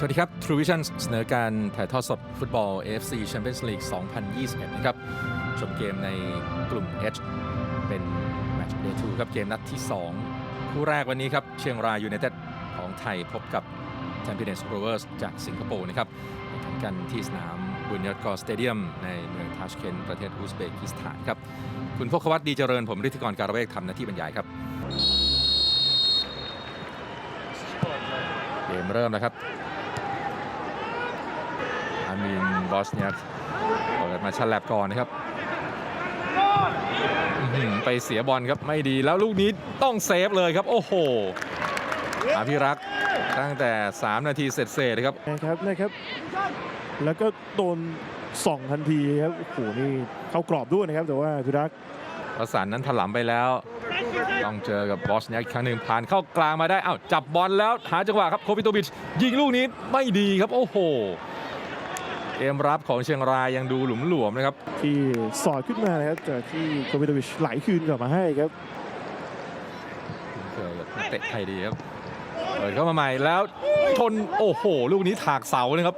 สวัสดีครับ True Vision เสนอการถ่ายทอดสดฟุตบอล AFC Champions League 2021 นะครับ ชมเกมในกลุ่ม H เป็นแมตช์ Day 2ครับเกมนัดที่ 2 คู่แรกวันนี้ครับ เชียงรายยูไนเต็ดของไทยพบกับ Tampines Rovers จากสิงคโปร์นะครับแข่งกันที่สนามบุญยอดกอสเตเดียมในเมืองทาชเคนประเทศอุซเบกิสถานครับ คุณพกวัตดีเจริญผมฤทธิกรการเวกทำหน้าที่บรรยายครับเกมเริ่มแล้วครับ อามินบอสเนียเปิดมาฉลับก่อนนะครับอื้อหือไปเสียบอลครับไม่ดีแล้วลูกนี้ต้องเซฟเลยครับ โอ้โหอภิรักษ์ตั้งแต่ 3 นาทีเสร็จๆเลยครับนะครับนะครับ แล้วก็โดนส่องทันทีครับโอ้โหนี่เข้ากรอบด้วยนะครับ แต่ว่าพิรักษ์ประสานนั้นถลำไปแล้ว ต้องเจอกับบอสเนียอีกครั้งหนึ่งผ่านเข้ากลางมาได้อ้าวจับบอลแล้วหาจังหวะครับโควิโตบิชยิงลูกนี้ไม่ดีครับโอ้โห เกมรับของเชียงรายยังดูหลุมหลวมนะครับ ที่สอดขึ้นมานะครับจากที่โควิดวิชไหลคืนกลับมาให้ครับคุ้นเคยกับนักเตะไทยดีครับเปิดเข้ามาใหม่แล้วชนโอ้โห ลูกนี้ถากเสาเลยครับ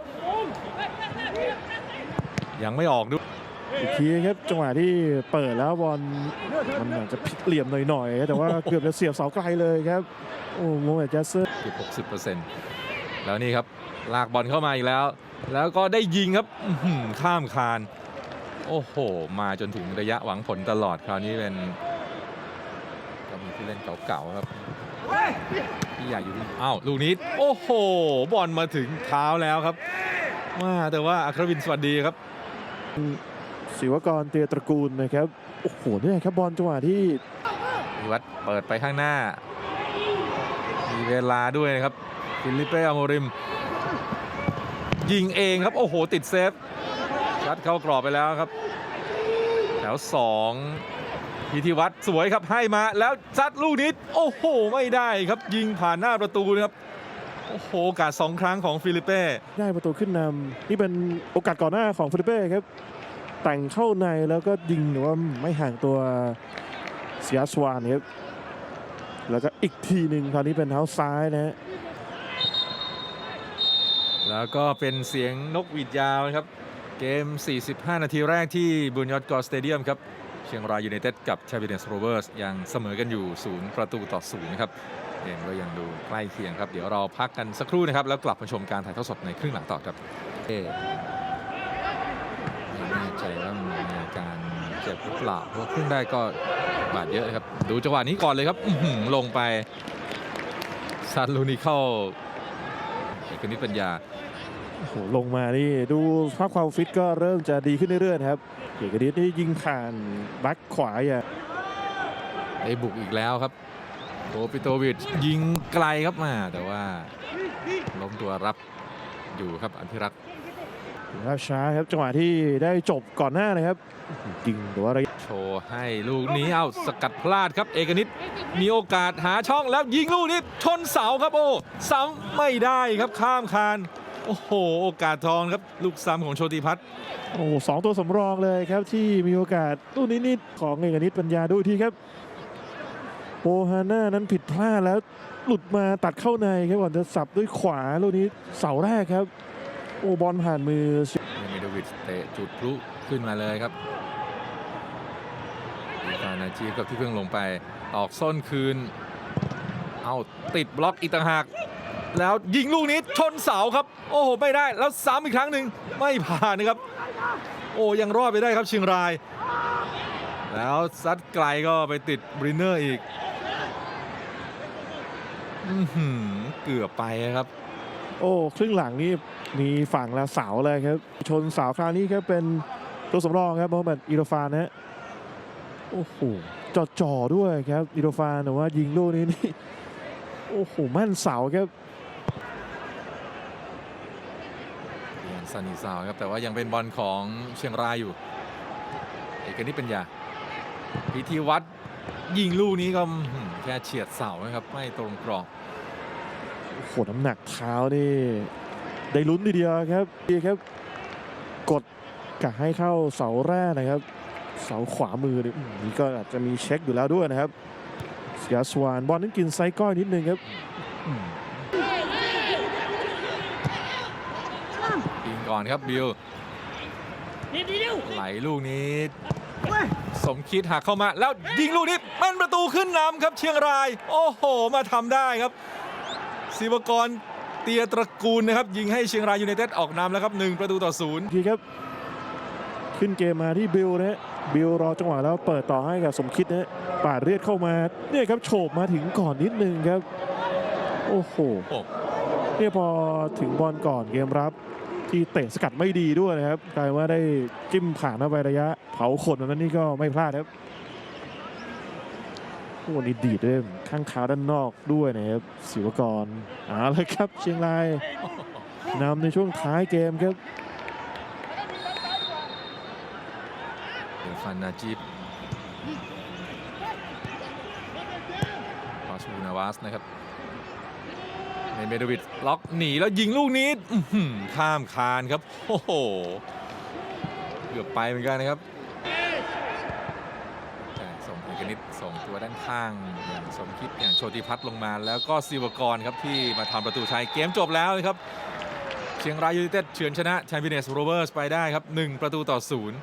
ยังไม่ออกด้วยอีกทีครับจังหวะที่เปิดแล้วบอลมันอาจจะผิดเหลี่ยมหน่อยๆแต่ว่าเกือบจะเสียบเสาไกลเลยครับโอ้โมเมดจัสเซอร์เกือบ60%แล้วนี่ครับ ลากบอลเข้ามาอีกแล้ว แล้วก็ได้ยิงครับอื้อหือข้ามคาน โอ้โห มาจนถึงระยะหวังผลตลอดคราวนี้เป็นก็มีผู้เล่นเก่าๆครับที่ใหญ่อยู่ที่อ้าวลูกนี้โอ้โห บอลมาถึงเท้าแล้วครับว่าแต่ว่าอัครวินสวัสดีครับศิวกรเตียตระกูลนะครับ โอ้โหเนี่ยครับบอลจังหวะที่วิวัฒน์เปิดไปข้างหน้า มีเวลาด้วยนะครับฟิลิปเป้อโมริม ยิงเองครับ โอ้โห ติดเซฟยัดเข้ากรอบไปแล้วครับ แถวสองพิธีวัตรสวยครับให้มาแล้วซัดลูกนี้โอ้โห ไม่ได้ครับ ยิงผ่านหน้าประตูนะครับโอ้โหโอกาสสองครั้งของฟิลิปเป้ได้ประตูขึ้นนำนี่เป็นโอกาสก่อนหน้าของฟิลิปเป้ครับ แต่งเข้าในแล้วก็ยิงหรือว่าไม่ห่างตัวเสียสวานครับแล้วก็อีกทีหนึ่งคราวนี้เป็นเท้าซ้ายนะฮะ แล้วก็เป็นเสียงนกหวีดยาวนะครับ เกม 45 นาทีแรกที่บุญยอดกอสเตเดียมครับ เชียงรายยูไนเต็ดกับชาบิเนสโรเวอร์สยังเสมอกันอยู่ 0 ประตูต่อ 0 นะครับเกมก็ยังดูใกล้เคียงครับ เดี๋ยวเราพักกันสักครู่นะครับ แล้วกลับมาชมการถ่ายทอดสดในครึ่งหลังต่อครับเอ๊ะไม่แน่ใจว่ามีอาการเจ็บหรือเปล่าเพราะครึ่งแรกก็บาดเยอะครับ ดูจังหวะนี้ก่อนเลยครับลงไปซัดลูนี่เข้า เอกนิตปัญญาโอ้โหลงมานี่ดูสภาพความฟิตก็เริ่มจะดีขึ้นเรื่อยๆนะครับเอกนิดนี่ยิงผ่านแบ็คขวาอย่างได้บุกอีกแล้วครับโคปิโตวิชยิงไกลครับมาแต่ว่าล้มตัวรับอยู่ครับอภิรักษ์ ภาพช้าครับจังหวะที่ได้จบก่อนหน้านะครับยิงหรือว่าระยะโชว์ให้ลูกนี้เอาสกัดพลาดครับ เอกนิตมีโอกาสหาช่องแล้วยิงลูกนี้ชนเสาครับโอ้ซ้ำไม่ได้ครับข้ามคานโอ้โห โอกาสทองครับ ลูกซ้ำของโชติพัฒน์โอ้โหสองตัวสำรองเลยครับที่มีโอกาสตู้นี้นิดของเอกนิดปัญญาดูอีกทีครับโอฮาน่านั้นผิดพลาดแล้วหลุดมาตัดเข้าในครับก่อนจะสับด้วยขวาลูกนี้เสาแรกครับ โอ้บอลผ่านมือเมโดวิชเตะจุดพลุขึ้นมาเลยครับอีฟานาจีกับที่เพิ่งลงไปออกส้นคืน เอาติดบล็อกอีกต่างหาก แล้วยิงลูกนี้ชนเสาครับ โอ้โห ไม่ได้แล้วซ้ำอีกครั้งหนึ่งไม่ผ่านนะครับ โอ้ยังรอดไปได้ครับเชียงราย แล้วซัดไกลก็ไปติดบรินเนอร์อีกอเกือบไปครับ โอ้ครึ่งหลังนี่มีฝั่งละเสาเลยครับ ชนเสาคราวนี้ครับเป็นตัวสำรองครับโมฮัมหมัดอิโรฟานนะโอ้โหจ่อจ่อด้วยครับอิโรฟานแต่ว่ายิงลูกนี้นี่โอ้โหแม่นเสาครับเรียนซันนิซาวครับแต่ว่ายังเป็นบอลของเชียงรายอยู่เอกนิตปัญญาพิธีวัตรยิงลูกนี้ก็แค่เฉียดเสานะครับไม่ตรงกรอบ โอ้โหน้ำหนักเท้านี่ ได้ลุ้นทีเดียวครับดีครับ กดกะให้เข้าเสาแรกนะครับ เสาขวามือนี่นี่ก็อาจจะมีเช็คอยู่แล้วด้วยนะครับเสียสวานบอลนั้นกินไซก้อยนิดนึงครับอืมก่อนครับบิลไหลลูกนี้ สมคิดหักเข้ามาแล้วยิงลูกนี้มันประตูขึ้นนำครับเชียงราย โอ้โห มาทำได้ครับ ศิวกรเตียตระกูลนะครับ ยิงให้เชียงรายยูไนเต็ดออกนำแล้วครับ 1 ประตูต่อศูนย์ทีครับ ขึ้นเกมมาที่บิลนะฮะบิลรอจังหวะแล้วเปิดต่อให้กับสมคิดนะฮะปาดเรียดเข้ามาเนี่ยครับโฉบมาถึงก่อนนิดนึงครับ โอ้โหโอ้ เนี่ยพอถึงบอลก่อนเกมรับ ที่เตะสกัดไม่ดีด้วยนะครับกลายว่าได้จิ้มผ่านเข้าไประยะ เผาขนแบบนั้นนี่ก็ไม่พลาดครับ โอ้นี่ดีดด้วยข้างขาด้านนอกด้วยนะครับศิวกรเอาเลยครับ เชียงรายนำในช่วงท้ายเกมครับเดฟันนาจิบปาสูนาวาสนะครับเมนเบโดวิดล็อกหนีแล้วยิงลูกนี้ข้ามคานครับ โอ้โห เกือบไปเหมือนกันนะครับแต่ส่งเอกนิตส่ง ตัวด้านข้างอย่างสมคิดอย่างโชติพัฒน์ลงมา แล้วก็ซิวกรครับที่มาทำประตูชัยเกมจบแล้วนะครับ เชียงรายยูไนเต็ดเฉือนชนะแชมเปี้ยนส์โรเวอร์สไปได้ครับ 1 ประตูต่อศูนย์